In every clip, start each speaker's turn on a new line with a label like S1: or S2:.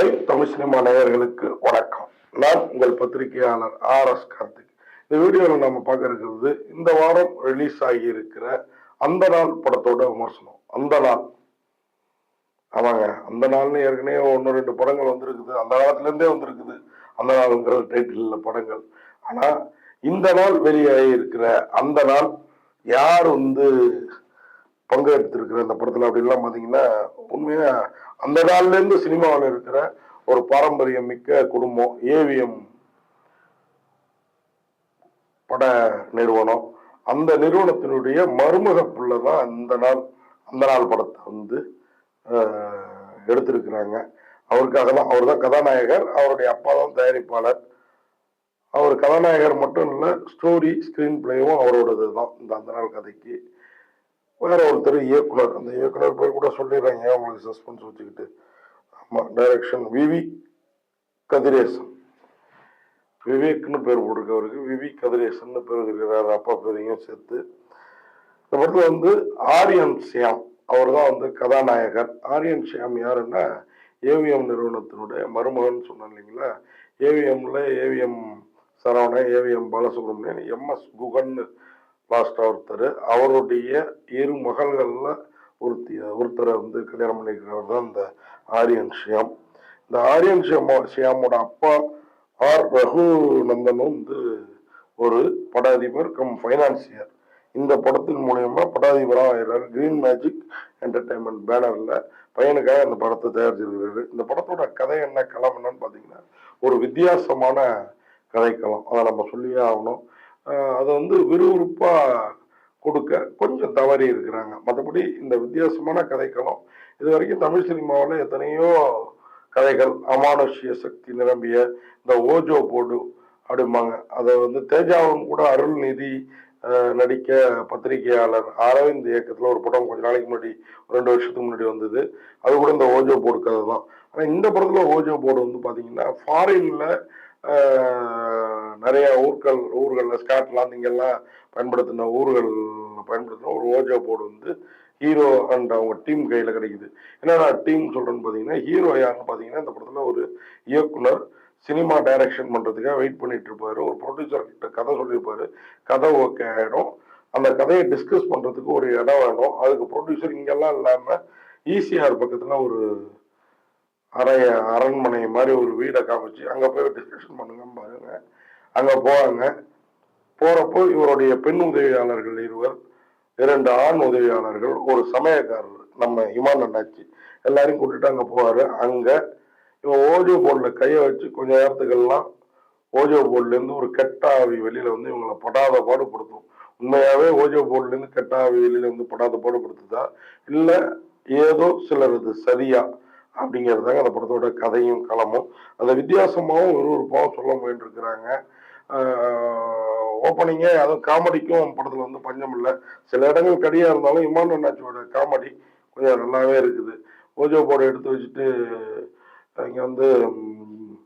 S1: மாலை தமிழ் சினிமா நேயர்களுக்கு வணக்கம். நான் உங்கள் பத்திரிகையாளர் ஆர் எஸ் கார்த்திக். இந்த வீடியோவில் நம்ம பார்க்க இருக்கிறது இந்த வாரம் ரிலீஸ் ஆகி இருக்கிற அந்த நாள் படத்தோட விமர்சனம். அந்த நாள். ஆமாங்க. அந்த நாள்னு ஏற்கனவே ஒன்று ரெண்டு படங்கள் வந்திருக்குது. அந்த காலத்துலேருந்தே வந்திருக்குது. அந்த நாளுங்கிற டைட்டில் படங்கள். ஆனால் இந்த நாள் வெளியாகி இருக்கிற அந்த நாள் யார் வந்து பங்கு எடுத்திருக்கிற இந்த படத்தில் அப்படின்லாம் பார்த்தீங்கன்னா உண்மையா அந்த நாள்லேருந்து சினிமாவில் இருக்கிற ஒரு பாரம்பரியம் மிக்க குடும்பம் ஏவிஎம் பட நிறுவனம். அந்த நிறுவனத்தினுடைய மருமக பிள்ளை தான் இந்த நாள் அந்த நாள் படத்தை வந்து எடுத்திருக்கிறாங்க. அவருக்காக தான் அவர் தான் கதாநாயகர் அவருடைய அப்பா தான் தயாரிப்பாளர். அவர் கதாநாயகர் மட்டும் இல்லை ஸ்டோரி ஸ்க்ரீன் பிளேவும் அவரோடது தான் இந்த அந்த நாள் கதைக்கு. வேற ஒருத்தர் இயக்குனர் அந்த இயக்குனர் பேர் கூட சொல்லிடுறாங்க அவங்களுக்கு சஸ்பென்ஸ் வச்சுக்கிட்டு. ஆமா டைரக்ஷன் விவி கதிரேசன். விவேக்னு பேர் போட்டிருக்கவருக்கு விவி கதிரேசன் பேர் இருக்கிறார் அப்பா பேரையும் சேர்த்து. இந்த படத்துல வந்து ஆரியன் சியாம் அவர் தான் வந்து கதாநாயகர். ஆரியன் சியாம் யாருன்னா ஏவிஎம் நிறுவனத்தினுடைய மருமகன் சொன்னேன் இல்லைங்களா? ஏவிஎம்ல AVM Saravanan AVM Balasubramanian M S Guhan லாஸ்ட்டாக ஒருத்தர் அவருடைய இரு மகள்களில் ஒருத்தி ஒருத்தரை வந்து கல்யாணம் பண்ணிக்கிறவர் தான் இந்த ஆரியன் ஷியாம். இந்த ஆரியன் ஷியாமோ ஷியாமோட அப்பா ஆர் ரகுநந்தனும் வந்து ஒரு பட அதிபர் கம் ஃபைனான்சியர் இந்த படத்தின் மூலயமா படாதிபராக ஆகிறார். கிரீன் மேஜிக் என்டர்டைன்மெண்ட் பேனரில் பையனுக்காக இந்த படத்தை தயாரிச்சிருக்கிறாரு. இந்த படத்தோட கதை என்ன களம் என்னன்னு பார்த்தீங்கன்னா ஒரு வித்தியாசமான கதைக்களம். அதை நம்ம சொல்லியே ஆகணும். அதை வந்து விறுவிறுப்பா கொடுக்க கொஞ்சம் தவறி இருக்கிறாங்க. மற்றபடி இந்த வித்தியாசமான கதைக்களம் இது வரைக்கும் தமிழ் சினிமாவில் எத்தனையோ கதைகள் அமானுஷ்ய சக்தி நிரம்பிய இந்த ஓஜோ போடு அப்படிம்பாங்க. அதை வந்து தேஜாவும் கூட அருள்நிதி ஆஹ், நடிக்க பத்திரிகையாளர் அரவிந்த் இயக்கத்தில் ஒரு படம் கொஞ்ச நாளைக்கு முன்னாடி ரெண்டு வருஷத்துக்கு முன்னாடி வந்தது. அது கூட இந்த ஓஜோ போர்டு கதை தான். ஆனால் இந்த படத்தில் ஓஜோ போர்டு வந்து பார்த்தீங்கன்னா ஃபாரினில் நிறைய ஊர்கள் ஊர்களில் ஸ்காட்லாந்து இங்கெல்லாம் பயன்படுத்தின ஊர்கள் பயன்படுத்தின ஒரு ஓஜோ போர்டு வந்து ஹீரோ அண்ட் அவங்க டீம் கையில் கிடைக்குது. நான் டீம் சொல்கிறேன்னு பார்த்தீங்கன்னா ஹீரோ யாருன்னு பார்த்தீங்கன்னா இந்த படத்தில் ஒரு இயக்குனர் சினிமா டைரக்ஷன் பண்ணுறதுக்காக வெயிட் பண்ணிட்டு இருப்பார். ஒரு ப்ரொடியூசர் கிட்ட கதை சொல்லியிருப்பாரு. கதை ஓகே ஆகிடும் அந்த கதையை டிஸ்கஸ் பண்ணுறதுக்கு ஒரு இடம் வேணும். அதுக்கு ப்ரொடியூசர் இங்கெல்லாம் இல்லாமல் ஈசிஆர் பக்கத்தில் ஒரு அறைய அரண்மனை மாதிரி ஒரு வீடை காமிச்சு அங்கே போய் டிஸ்கஷன் பண்ணுங்க பாருங்க அங்கே போவாங்க போகிறப்போ இவருடைய பெண் உதவியாளர்கள் இருவர் இரண்டு ஆண் உதவியாளர்கள் ஒரு சமயக்காரர் நம்ம இமான் அண்ணாச்சி. எல்லாரையும் கூட்டிட்டு அங்கே போவார். அங்கே இவன் ஓஜோ போர்டில் கையை வச்சு கொஞ்ச நேரத்துக்கெல்லாம் ஓஜோ போர்ட்லேருந்து ஒரு கெட்ட ஆவி வெளியில் வந்து இவங்களை படாத பாடுபடுத்தும் உண்மையாகவே ஓஜோ போர்ட்லேருந்து கெட்ட ஆவி வெளியில் வந்து படாத பாடுபடுத்துதா இல்லை ஏதோ சிலர் இது சரியா? அப்படிங்கிறதாங்க அந்த படத்தோட கதையும் களமும். அந்த வித்தியாசமாகவும் விறுவிறுப்பாகவும் சொல்ல முயன்றிருக்கிறாங்க. ஓப்பனிங்கே அதுவும் காமெடிக்கும் படத்தில் வந்து பஞ்சம் இல்லை. சில இடங்கள் கடியாக இருந்தாலும் இமான் அண்ணாச்சியோட காமெடி கொஞ்சம் நல்லாவே இருக்குது. ஓஜோ போர்டை எடுத்து வச்சுட்டு இங்கே வந்து ம்,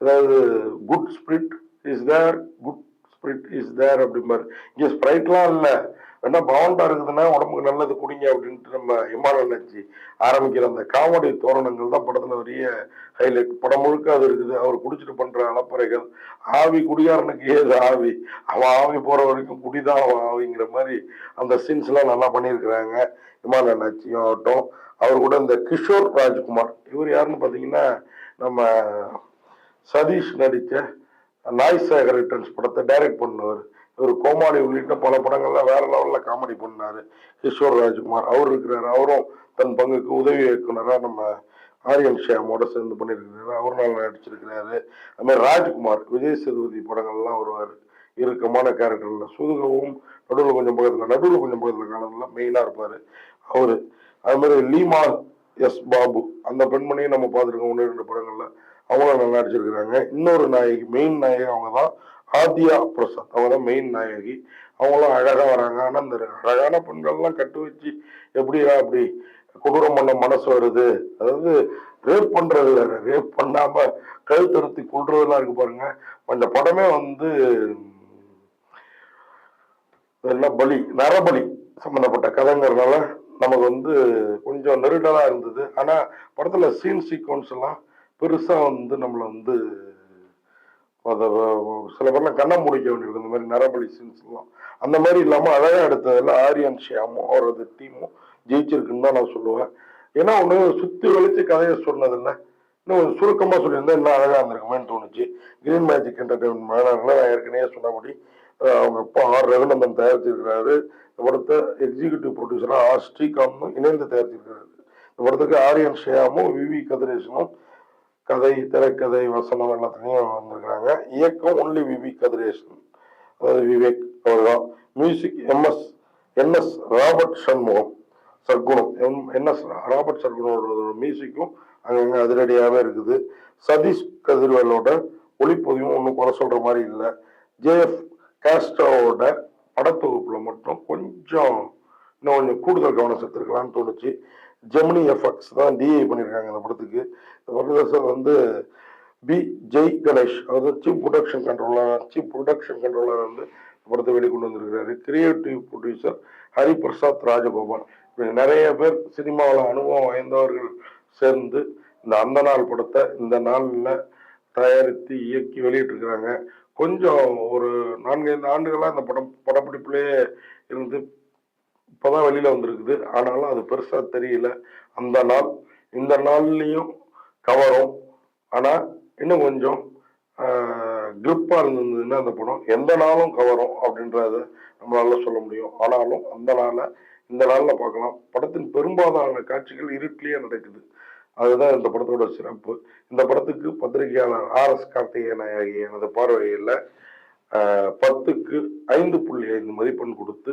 S1: ஏதாவது good spirit is there good spirit is there அப்படிம்பாரு. இங்கே ஸ்ப்ரைட்லாம் இல்லை. வேணா பவண்டா இருக்குதுன்னா உடம்புக்கு நல்லது குடிங்க அப்படின்ட்டு நம்ம இமான் அண்ணாச்சி ஆரம்பிக்கிற அந்த காமெடி தோரணங்கள் தான் படத்துல பெரிய ஹைலைட் படம் முழுக்க அது இருக்குது. அவர் குடிச்சிட்டு பண்ற அலப்பறைகள் ஆவி குடியாரனுக்கு ஏது ஆவி? அவன் ஆவி போற வரைக்கும் குடிதான் அவன் ஆவிங்கிற மாதிரி அந்த சீன்ஸ் எல்லாம் நல்லா பண்ணியிருக்கிறாங்க இமான் அண்ணாச்சியும் ஆகட்டும். அவர் கூட இந்த கிஷோர் ராஜ்குமார் இவர் யாருன்னு பார்த்தீங்கன்னா நம்ம சதீஷ் நடித்த நாய் சேகர் ரிட்டர்ன்ஸ் படத்தை டைரக்ட் பண்ணுவார். இவர் கோமாளி உள்ளிட்ட பல படங்கள்ல வேற லெவலில் காமெடி பண்ணாரு. கிஷோர் ராஜ்குமார். அவர் இருக்கிறாரு. அவரும் தன் பங்குக்கு உதவி இயக்குனராக நம்ம ஆரியன் ஷியாமோட சேர்ந்து பண்ணியிருக்கிறாரு. அவர் நல்லா நடிச்சிருக்கிறாரு. அது மாதிரி ராஜ்குமார் விஜய் சேதுபதி படங்கள்லாம் வருவார். இறுக்கமான கேரக்டர்ல சுதுகவும் நடுவில் கொஞ்சம் பக்கத்தில் நடுவில் கொஞ்சம் பக்கத்தில் காலத்தில் மெயினாக இருப்பார். அவர். அது மாதிரி லீமா எஸ் பாபு. அந்த பெண்மணியும் நம்ம பார்த்துருக்கோம். ஒன்று ரெண்டு படங்களில். அவங்களும் நல்லா நடிச்சிருக்கிறாங்க. இன்னொரு நாயகி மெயின் நாயகி அவங்க தான் ஆதியா பிரசாத் அவங்க தான் மெயின் நாயகி. அவங்களும் அழகாக வராங்க. ஆனால் இந்த அழகான பெண்கள்லாம் கட்டு வச்சு எப்படிடா அப்படி கொடூரம் பண்ண மனசு வருது? அதாவது ரேப் பண்ணுறது இல்ல ரேப் பண்ணாமல் கழுத்தறுத்தி கொள்றதுலாம் இருக்கு பாருங்க. அந்த படமே வந்து எல்லாம் பலி நரபலி சம்மந்தப்பட்ட கதைங்கிறதுனால நமக்கு வந்து கொஞ்சம் நெருடலாக இருந்தது. ஆனால் படத்தில் சீன் சீக்வன்ஸ் எல்லாம் பெருசாக வந்து நம்மளை வந்து சில பேர்லாம் கண்ணை முடிக்க வேண்டியிருக்கு. இந்த மாதிரி நரபலி சீன்ஸ்லாம் அந்த மாதிரி இல்லாமல் அழகாக எடுத்ததில் ஆரியன் ஷியாமும் அவரது டீமும் ஜெயிச்சிருக்குன்னு தான் நான் சொல்லுவேன். ஏன்னா ஒன்று சுற்றி வலிச்சு கதையை சொன்னது இன்னும் கொஞ்சம் சுருக்கமா சொல்லியிருந்தா இன்னும் அழகாக இருந்திருக்குமேன்னு தோணுச்சு. கிரீன் மேஜிக் என்டர்டைன்மெண்ட் மேனர்ல நான் ஏற்கனவே சொன்னபடி அவங்க அப்பா ஆர் ரகுநந்தன் தயாரிச்சிருக்கிறாரு. இந்த படத்தை எக்ஸிகியூட்டிவ் ப்ரொடியூசராக ஆர் ஸ்ரீகாந்தும் இணைந்து தயாரிச்சிருக்கிறாரு. இந்த படத்துக்கு ஆரியன் ஷியாமும் விவி கதிரேசனும் கதை திரைக்கதை வசனம் எல்லாத்துலேயும் வந்திருக்கிறாங்க. இயக்கம் ஒன்லி விவி கதிரேசன். அதாவது விவேக் அவர்தான் music MS NS Robert Shanmugam Sargunam. M NS Robert சர்க்குணோட மியூசிக்கும் அங்கங்கே அதிரடியாகவே இருக்குது. சதீஷ் கதிர்வேலோட ஒளிப்பதிவும் ஒன்றும் குறை சொல்கிற மாதிரி இல்லை. ஜேஎஃப் காஸ்ட்ரோவோட படத்தொகுப்பில் மட்டும் கொஞ்சம் இன்னும் கொஞ்சம் கூடுதல் கவனம் செலுத்திருக்கலாம்னு தோணுச்சு. ஜெமினி எஃப்எக்ஸ் தான் டிஐ பண்ணியிருக்காங்க இந்த படத்துக்கு. இந்த படத்தை வந்து பி ஜெய் கணேஷ் அதாவது chief production controller chief production controller வந்து இந்த படத்தை வெளிக்கொண்டு வந்திருக்கிறாரு. Creative producer Hariprasad Rajagopal. இப்படி நிறைய பேர் சினிமாவில் அனுபவம் வாய்ந்தவர்கள் சேர்ந்து இந்த அந்த நாள் படத்தை இந்த நாளில் தயாரித்து இயக்கி வெளியிட்டிருக்கிறாங்க. கொஞ்சம் ஒரு நான்கைந்து ஆண்டுகளாக இந்த படம் படப்பிடிப்புலேயே இருந்து இப்போதான் வெளியில வந்திருக்குது. ஆனாலும் அது பெருசா தெரியல. அந்த நாள் இந்த நாள்லயும் கவரும். ஆனா இன்னும் கொஞ்சம் கிரிப்பா இருந்ததுன்னா அந்த படம் எந்த நாளும் கவரும் அப்படின்றத நம்மளால சொல்ல முடியும். ஆனாலும் அந்த நாளை இந்த நாள்ல பார்க்கலாம். படத்தின் பெரும்பாலான காட்சிகள் இருட்டிலேயே நடக்குது. அதுதான் இந்த படத்தோட சிறப்பு. இந்த படத்துக்கு பத்திரிகையாளர் ஆர் எஸ் கார்த்திகேயன் ஆகிய எனது பார்வையில் பத்துக்கு ஐந்து புள்ளி ஐந்து மதிப்பெண் கொடுத்து